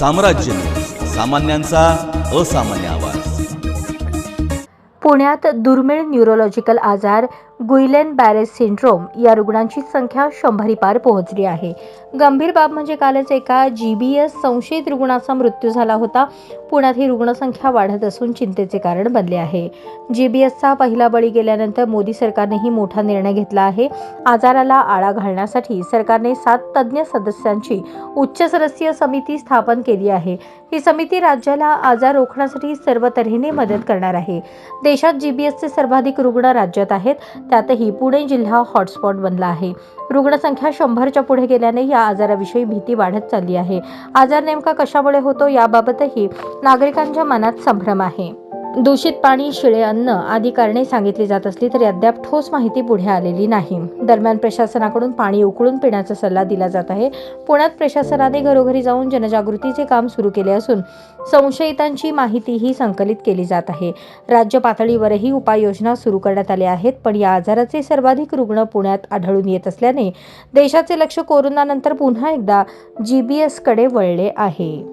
साम्राज्य. सामान्यांचा असामान्य आवाज. पुण्यात दुर्मिळ न्यूरोलॉजिकल आजार गुइलेन बॅरेस सिंड्रोम या रुग्णांची संख्या शंभरी पार पोहोचली आहे. गंभीर बाब म्हणजे कालच एका जी बी एस संशयित रुग्णाचा मृत्यू झाला होता. पुण्यात ही रुग्णसंख्या वाढत असून चिंतेचे कारण बनले आहे. जी बी एसचा पहिला बळी गेल्यानंतर मोदी सरकारनेही मोठा निर्णय घेतला आहे. आजाराला आळा घालण्यासाठी सरकारने सात तज्ज्ञ सदस्यांची उच्चस्तरीय समिती स्थापन केली आहे. ही समिती राज्याला आजार रोखण्यासाठी सर्व तऱ्हेने मदत करणार आहे. देशात जी बी एसचे सर्वाधिक रुग्ण राज्यात आहेत. त्यातही पुणे जिल्हा हॉटस्पॉट बनला आहे. रुग्णसंख्या शंभरच्या पुढे गेल्याने या आजाराविषयी भीती वाढत चालली आहे. आजार नेमका कशामुळे होतो याबाबतही नागरिकांच्या मनात संभ्रम आहे. दूषित पाणी शिळे अन्न आदी कारणे सांगितली जात असली तरी अद्याप ठोस माहिती पुढे आलेली नाही. दरम्यान प्रशासनाकडून पाणी उकळून पिण्याचा सल्ला दिला जात आहे. पुण्यात प्रशासनाने घरोघरी जाऊन जनजागृतीचे काम सुरू केले असून संशयितांची माहितीही संकलित केली जात आहे. राज्य पातळीवरही उपाययोजना सुरू करण्यात आल्या आहेत पण या आजाराचे सर्वाधिक रुग्ण पुण्यात आढळून येत असल्याने देशाचे लक्ष कोरोनानंतर पुन्हा एकदा जी बी एसकडे वळले आहे.